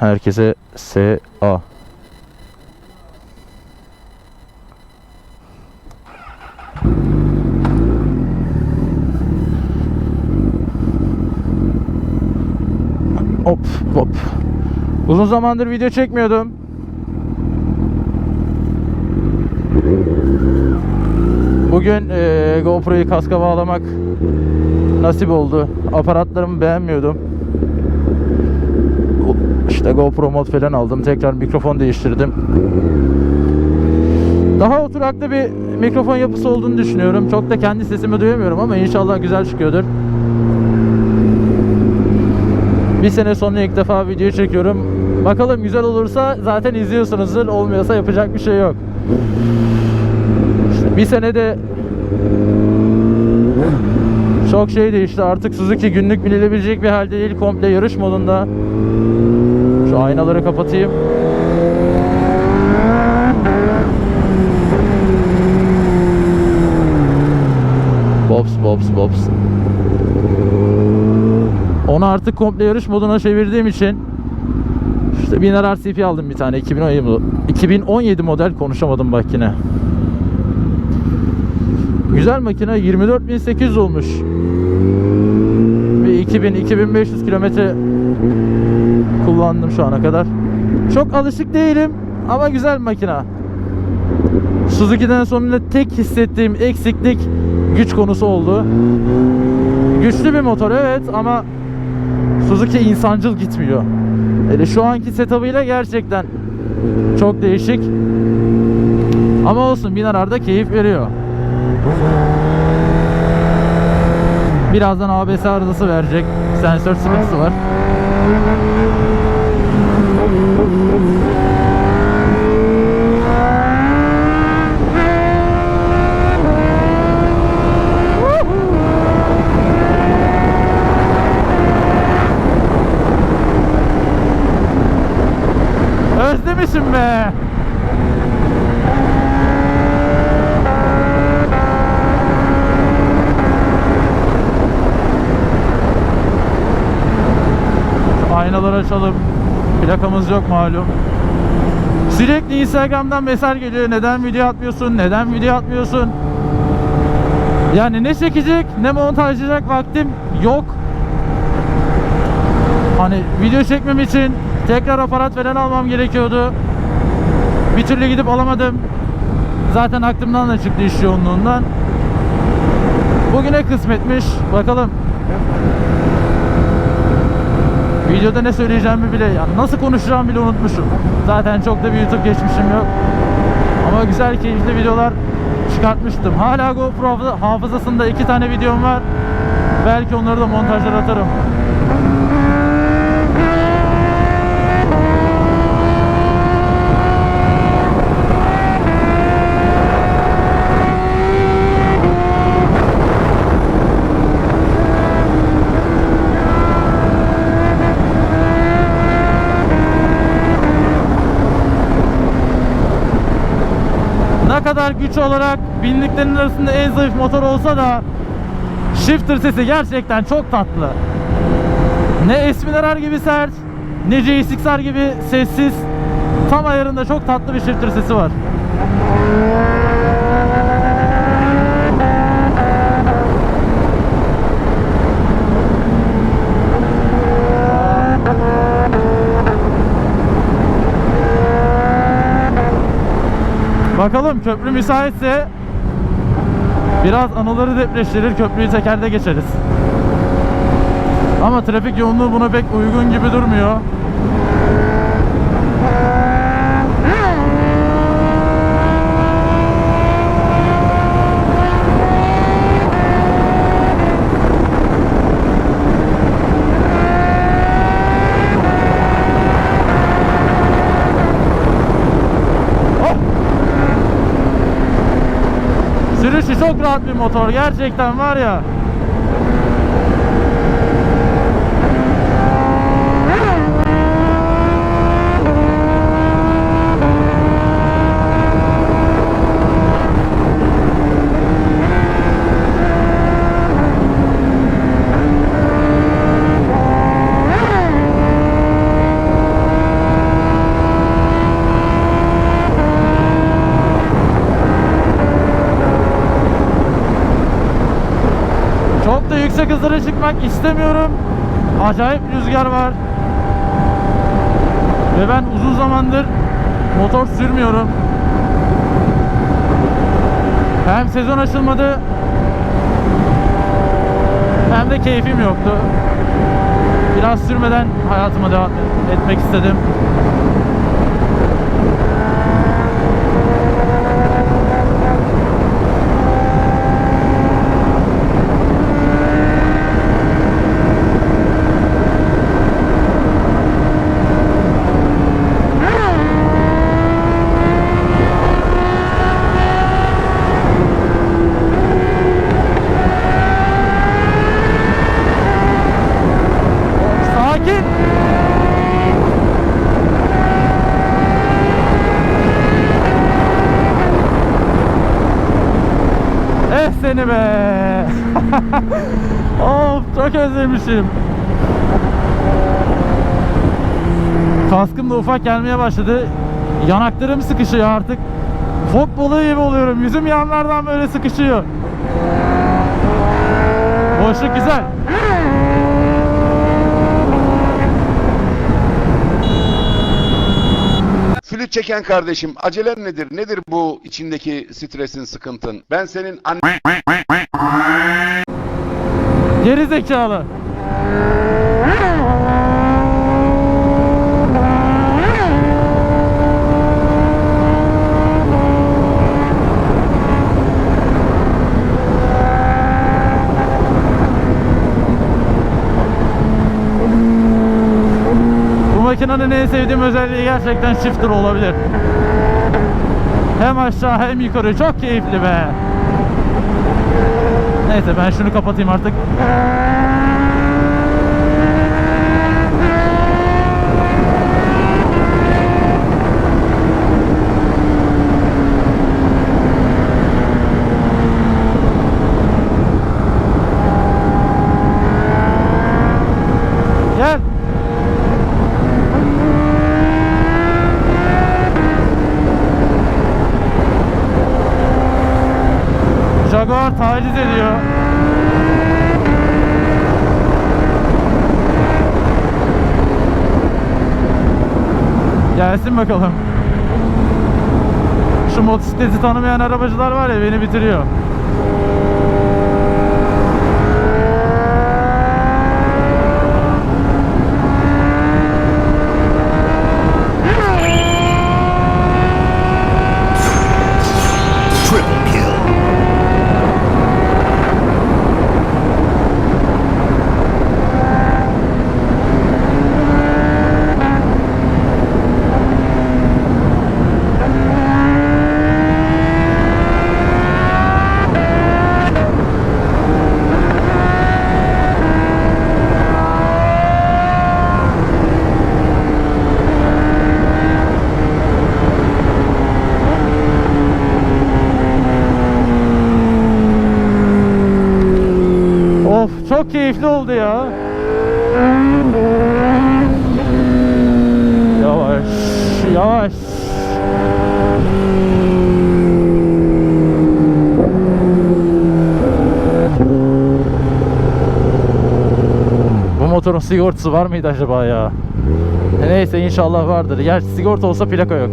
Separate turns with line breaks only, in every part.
Herkese SA. Hop hop. Uzun zamandır video çekmiyordum. Bugün eee, GoPro'yu kaska bağlamak nasip oldu. Aparatlarımı beğenmiyordum. İşte GoPro mod falan aldım. Tekrar mikrofon değiştirdim. Daha oturaklı bir mikrofon yapısı olduğunu düşünüyorum. Çok da kendi sesimi duyamıyorum ama inşallah güzel çıkıyordur. Bir sene sonra ilk defa video çekiyorum. Bakalım güzel olursa zaten izliyorsunuzdur. Olmuyorsa yapacak bir şey yok. İşte bir senede çok şey değişti. Artık Suzuki günlük binilebilecek bir halde değil. Komple yarış modunda. Aynaları kapatayım. Bobs, bobs, bobs. Onu artık komple yarış moduna çevirdiğim için işte 1000 RCP aldım bir tane 2017 model, 2017 model konuşamadım bak yine. Güzel makine 24.800 olmuş. Ve 2000-2500 kilometre kullandım şu ana kadar. Çok alışık değilim ama güzel makina. Suzuki'den sonra tek hissettiğim eksiklik güç konusu oldu. Güçlü bir motor evet ama Suzuki insancıl gitmiyor. Hele şu anki setup'ıyla gerçekten çok değişik. Ama olsun bin arada keyif veriyor. Birazdan ABS arızası verecek. Sensör sıkıntısı var. Özlemişim be. Aynaları açalım. Plakamız yok malum. Sürekli Instagram'dan mesaj geliyor. Neden video atmıyorsun? Neden video atmıyorsun? Yani ne çekecek ne montajlayacak vaktim yok. Hani video çekmem için tekrar aparat falan almam gerekiyordu. Bir türlü gidip alamadım. Zaten aklımdan da çıktı iş yoğunluğundan. Bugüne kısmetmiş. Bakalım. Videoda ne söyleyeceğimi bile, yani nasıl konuşacağımı bile unutmuşum. Zaten çok da bir YouTube geçmişim yok. Ama güzel, keyifli videolar çıkartmıştım. Hala GoPro hafızasında iki tane videom var. Belki onları da montajlar atarım. Ne kadar güç olarak binliklerin arasında en zayıf motor olsa da shifter sesi gerçekten çok tatlı. Ne Esminerer gibi sert, ne JSXR gibi sessiz. Tam ayarında çok tatlı bir shifter sesi var. Bakalım köprü müsaitse biraz anıları depreştirir köprüyü tekerde geçeriz. Ama trafik yoğunluğu buna pek uygun gibi durmuyor. Hop! Sürüşü çok rahat bir motor gerçekten var ya. Çıkmak istemiyorum. Acayip rüzgar var. Ve ben uzun zamandır motor sürmüyorum. Hem sezon açılmadı hem de keyfim yoktu. Biraz sürmeden hayatıma devam etmek istedim. Seni be. of çok özlemişim. Kaskım da ufak gelmeye başladı. Yanaklarım sıkışıyor artık. Fok balığı gibi oluyorum. Yüzüm yanlardan böyle sıkışıyor. Boşluk güzel.
Flüt çeken kardeşim acelen nedir? Nedir bu içindeki stresin, sıkıntın? Ben senin anne...
Geri zekalı. Bu makinenin en sevdiğim özelliği gerçekten shifter olabilir. Hem aşağı hem yukarı çok keyifli be. Neyse ben şunu kapatayım artık. Gelsin bakalım. Şu motosikleti tanımayan arabacılar var ya beni bitiriyor.
Triple kill.
Of çok keyifli oldu ya. Yavaş, yavaş. Bu motorun sigortası var mıydı acaba ya? Neyse inşallah vardır. Gerçi sigorta olsa plaka yok.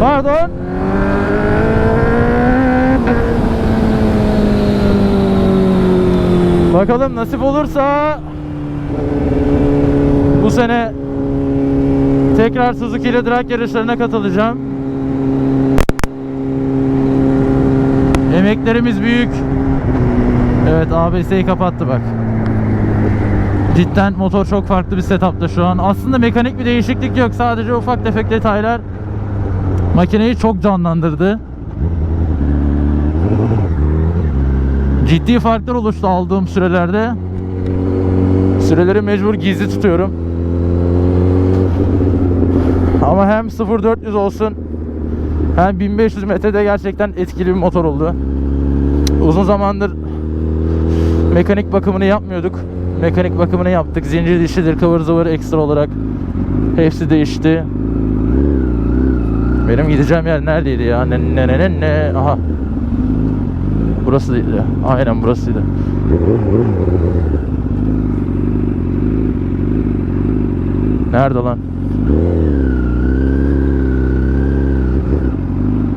Pardon. Bakalım nasip olursa bu sene tekrar Suzuki ile drag yarışlarına katılacağım. Emeklerimiz büyük. Evet ABS'yi kapattı bak. Cidden motor çok farklı bir setupta şu an. Aslında mekanik bir değişiklik yok. Sadece ufak tefek detaylar makineyi çok canlandırdı. Ciddi farklar oluştu aldığım sürelerde. Süreleri mecbur gizli tutuyorum. Ama hem 0400 olsun hem 1500 metrede gerçekten etkili bir motor oldu. Uzun zamandır mekanik bakımını yapmıyorduk. mekanik bakımını yaptık. Zincir dişidir, kıvır zıvır ekstra olarak. Hepsi değişti. Benim gideceğim yer neredeydi ya? Ne ne ne ne? Aha. Burası değil. Aynen burasıydı. Nerede lan?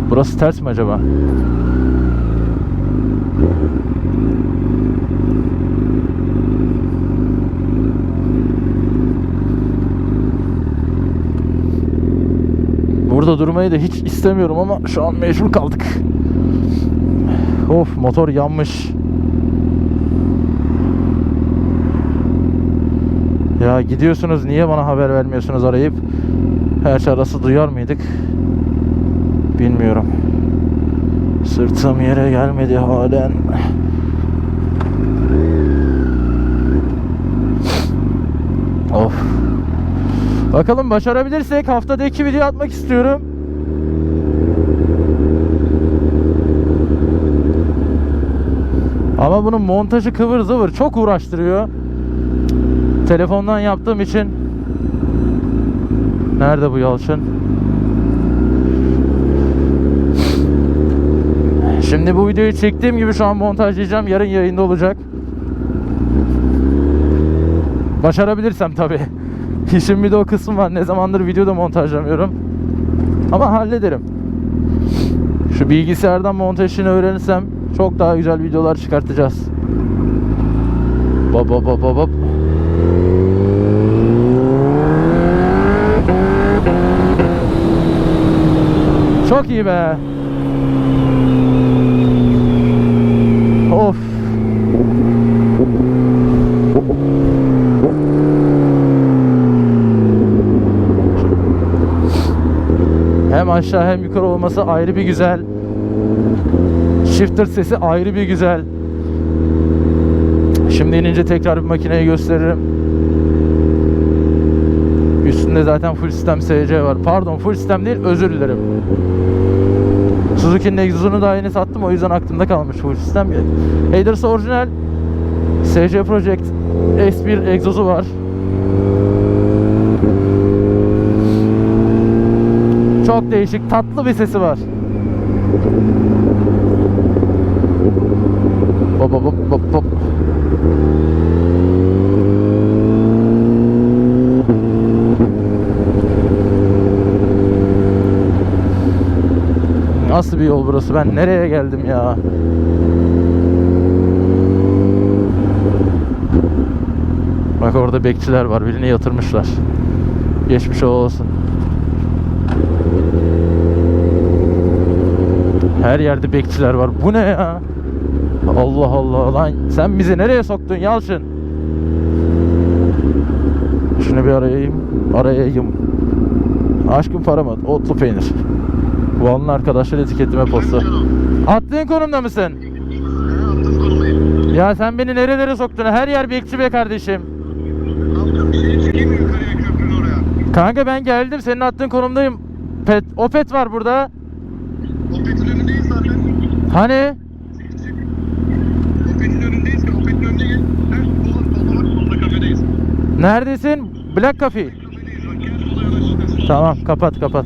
Burası ters mi acaba? Burada durmayı da hiç istemiyorum ama şu an mecbur kaldık. Of motor yanmış. Ya gidiyorsunuz niye bana haber vermiyorsunuz arayıp? Her şey arası duyar mıydık? Bilmiyorum. Sırtım yere gelmedi halen. Of. Bakalım başarabilirsek haftada iki video atmak istiyorum. Ama bunun montajı kıvır zıvır çok uğraştırıyor. Telefondan yaptığım için. Nerede bu Yalçın? Şimdi bu videoyu çektiğim gibi şu an montajlayacağım. Yarın yayında olacak. Başarabilirsem tabi. İşin bir de o kısmı var. Ne zamandır videoda montajlamıyorum. Ama hallederim. Şu bilgisayardan montaj işini öğrenirsem çok daha güzel videolar çıkartacağız. Bop bop bop bop. Çok iyi be. Of. Hem aşağı hem yukarı olması ayrı bir güzel. Shifter sesi ayrı bir güzel. Şimdi inince tekrar bir makineyi gösteririm. Üstünde zaten full sistem SC var. Pardon full sistem değil özür dilerim. Suzuki'nin egzozunu daha yeni sattım o yüzden aklımda kalmış full sistem. Haders'ı orijinal SC Project S1 egzozu var. Çok değişik, tatlı bir sesi var. Hop hop hop hop. Nasıl bir yol burası? Ben nereye geldim ya? Bak orada bekçiler var. Birini yatırmışlar. Geçmiş olsun. Her yerde bekçiler var. Bu ne ya? Allah Allah lan sen bizi nereye soktun Yalçın? Şunu bir arayayım. Arayayım. Aşkım para mı? Otlu peynir. Vanlı arkadaşlar etiketleme postu. Attığın konumda mısın? Ya sen beni nerelere soktun? Her yer bekçi be kardeşim. Kanka ben geldim. Senin attığın konumdayım. Pet, Opet var burada.
Opet'in önündeyiz zaten.
Hani? Neredesin? Black Coffee. Tamam kapat kapat.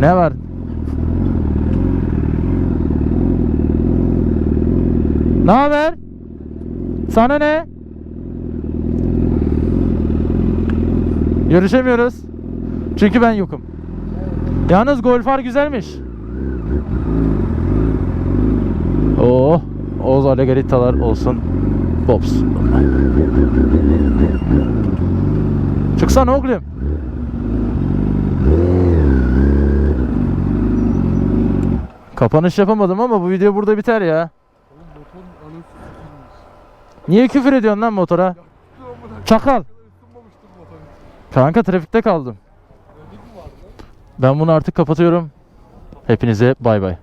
Ne var? Ne haber? Sana ne? Görüşemiyoruz. Çünkü ben yokum. Yalnız Golfar güzelmiş. Oh, Oğuz Alegaritalar olsun. Pops. Çıksana oğlum. Kapanış yapamadım ama bu video burada biter ya. Niye küfür ediyorsun lan motora? Çakal. Kanka trafikte kaldım. Ben bunu artık kapatıyorum. Hepinize bay bay.